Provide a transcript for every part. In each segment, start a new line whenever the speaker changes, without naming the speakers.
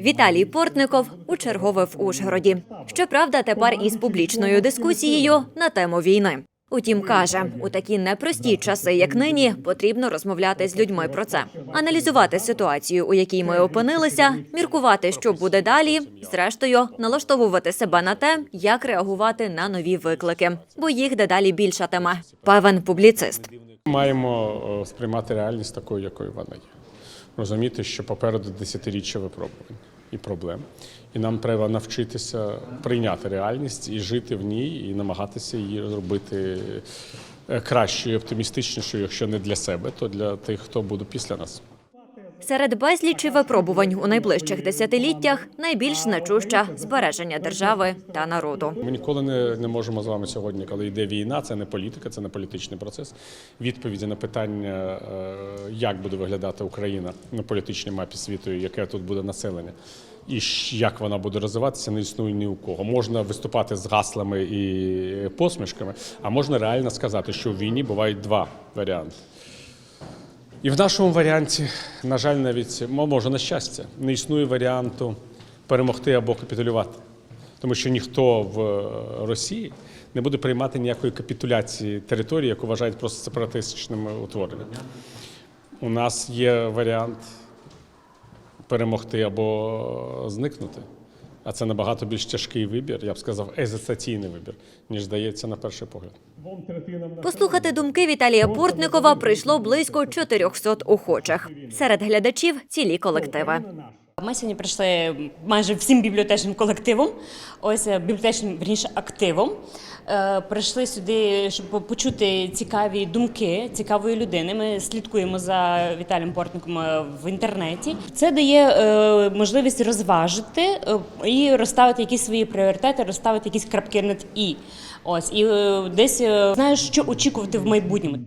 Віталій Портников у чергове в Ужгороді. Щоправда, тепер із публічною дискусією на тему війни. Утім, каже, у такі непрості часи, як нині, потрібно розмовляти з людьми про це, аналізувати ситуацію, у якій ми опинилися, міркувати, що буде далі. Зрештою, налаштовувати себе на те, як реагувати на нові виклики, бо їх дедалі більшатиме. Певен публіцист.
Маємо е, сприймати реальність такою, якою вона є. Розуміти, що попереду десятиріччя випробувань і проблем. І нам треба навчитися прийняти реальність і жити в ній, і намагатися її зробити е, кращою, оптимістичнішою, якщо не для себе, то для тих, хто буде після нас.
Серед безлічі випробувань у найближчих десятиліттях найбільш значуща збереження держави та народу.
Ми ніколи не, не можемо з вами сьогодні, коли йде війна, це не політика, це не політичний процес. Відповіді на питання, е, як буде виглядати Україна на політичній мапі світу, яке тут буде населення, і як вона буде розвиватися, не існує ні у кого. Можна виступати з гаслами і посмішками, а можна реально сказати, що в війні бувають два варіанти. І в нашому варіанті, на жаль, навіть може на щастя, не існує варіанту перемогти або капітулювати. Тому що ніхто в е, Росії не буде приймати ніякої капітуляції території, яку вважають просто сепаратистичними утвореннями. У нас є варіант перемогти або зникнути. А це набагато більш тяжкий вибір, я б сказав, екзистаційний вибір, ніж здається на перший погляд.
Послухати думки Віталія Портникова прийшло близько 400 охочих. Серед глядачів цілі колективи.
Ми сьогодні прийшли майже всім бібліотечним колективом, ось е, бібліотечним верніше активом. Е, Прийшли сюди, щоб почути цікаві думки цікавої людини. Ми слідкуємо за Віталієм Портником е, в інтернеті. Це дає е, можливість розважити і розставити якісь свої пріоритети, розставити якісь крапки над і. Ось і е, десь е, знаєш, що очікувати в майбутньому.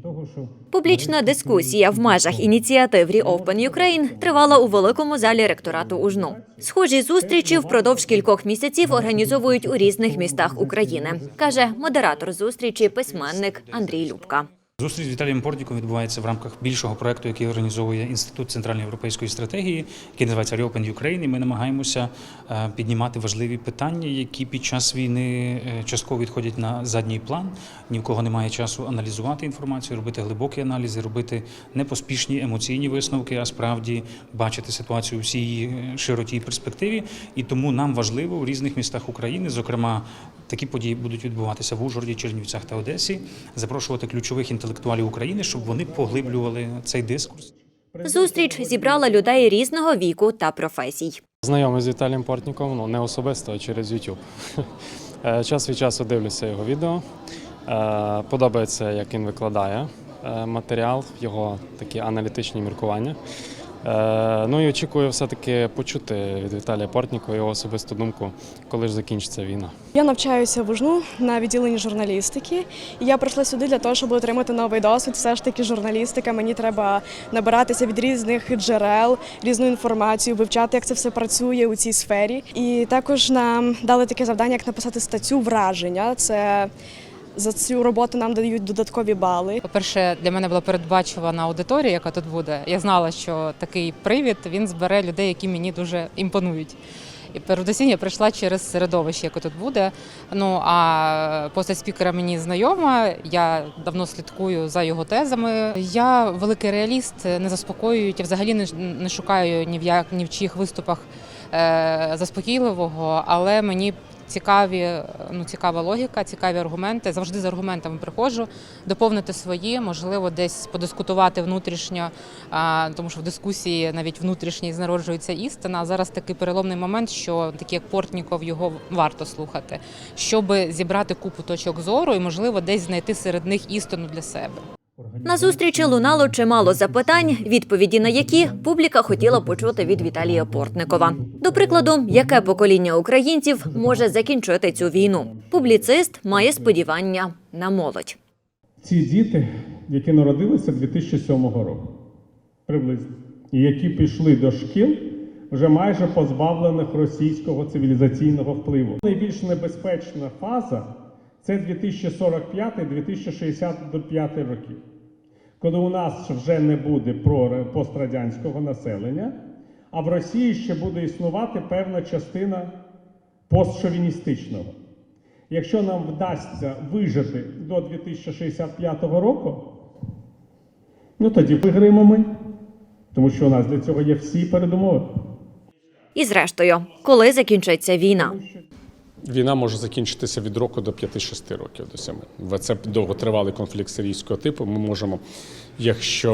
Публічна дискусія в межах ініціатив Reopen Ukraine тривала у великому залі ректорату УЖНУ. Схожі зустрічі впродовж кількох місяців організовують у різних містах України, каже модератор зустрічі, письменник Андрій Любка.
Зустріч з Віталієм Портніком відбувається в рамках більшого проекту, який організовує Інститут центральноєвропейської стратегії, який називається Reopen Ukraine. Ми намагаємося е, піднімати важливі питання, які під час війни е, частково відходять на задній план. Ні в кого немає часу аналізувати інформацію, робити глибокі аналізи, робити не поспішні емоційні висновки, а справді бачити ситуацію у всій її широті і перспективі. І тому нам важливо у різних містах України, зокрема. Такі події будуть відбуватися в Ужгороді, Чернівцях та Одесі. Запрошувати ключових інтелектуалів України, щоб вони поглиблювали цей дискурс.
Зустріч зібрала людей різного віку та професій.
Знайомий з Віталієм Портніковим, ну не особисто, а через YouTube. Е, Час від часу дивлюся його відео. Е, Подобається, як він викладає е, матеріал, його такі аналітичні міркування. Е, Ну і очікую все-таки почути від Віталія Портнікова його особисту думку, коли ж закінчиться війна.
Я навчаюся в УЖНУ на відділенні журналістики. І я прийшла сюди для того, щоб отримати новий досвід. Все ж таки, журналістика. Мені треба набиратися від різних джерел, різну інформацію, вивчати, як це все працює у цій сфері. І також нам дали таке завдання, як написати статтю враження. Це за цю роботу нам дають додаткові бали.
По-перше, для мене була передбачувана аудиторія, яка тут буде. Я знала, що такий привід він збере людей, які мені дуже імпонують. І передусім я прийшла через середовище, яке тут буде. Ну а постать спікера мені знайома. Я давно слідкую за його тезами. Я великий реаліст, не заспокоюють. Я взагалі не, не шукаю ні в як ні в чиїх виступах е, заспокійливого, але мені цікаві, ну цікава логіка, цікаві аргументи. Завжди з аргументами приходжу, доповнити свої, можливо, десь подискутувати внутрішньо, тому що в дискусії навіть внутрішній знароджується істина. А зараз такий переломний момент, що такі як Портніков його варто слухати, щоб зібрати купу точок зору і, можливо, десь знайти серед них істину для себе.
На зустрічі лунало чимало запитань, відповіді на які публіка хотіла почути від Віталія Портникова. До прикладу, яке покоління українців може закінчити цю війну? Публіцист має сподівання на молодь.
Ці діти, які народилися 2007 року, приблизно, і які пішли до шкіл, вже майже позбавлених російського цивілізаційного впливу. Найбільш небезпечна фаза це 2045-2065 роки, коли у нас вже не буде пострадянського населення,
а в Росії ще буде існувати певна частина постшовіністичного. Якщо нам вдасться вижити до 2065 року, ну тоді виграємо ми, тому що у нас для цього є всі передумови.
І зрештою, коли закінчиться війна?
Війна може закінчитися від року до 5-6 років до 7. Це довготривалий конфлікт сирійського типу. Ми можемо, якщо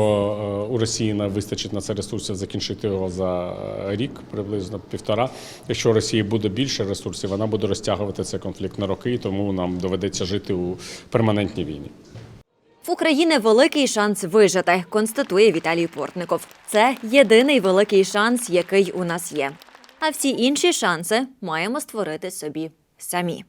е, у Росії на- вистачить на це ресурсів, закінчити його за е, рік, приблизно півтора. Якщо у Росії буде більше ресурсів, вона буде розтягувати цей конфлікт на роки, і тому нам доведеться жити у перманентній війні.
В України великий шанс вижити, констатує Віталій Портников. Це єдиний великий шанс, який у нас є. А всі інші шанси маємо створити собі самі.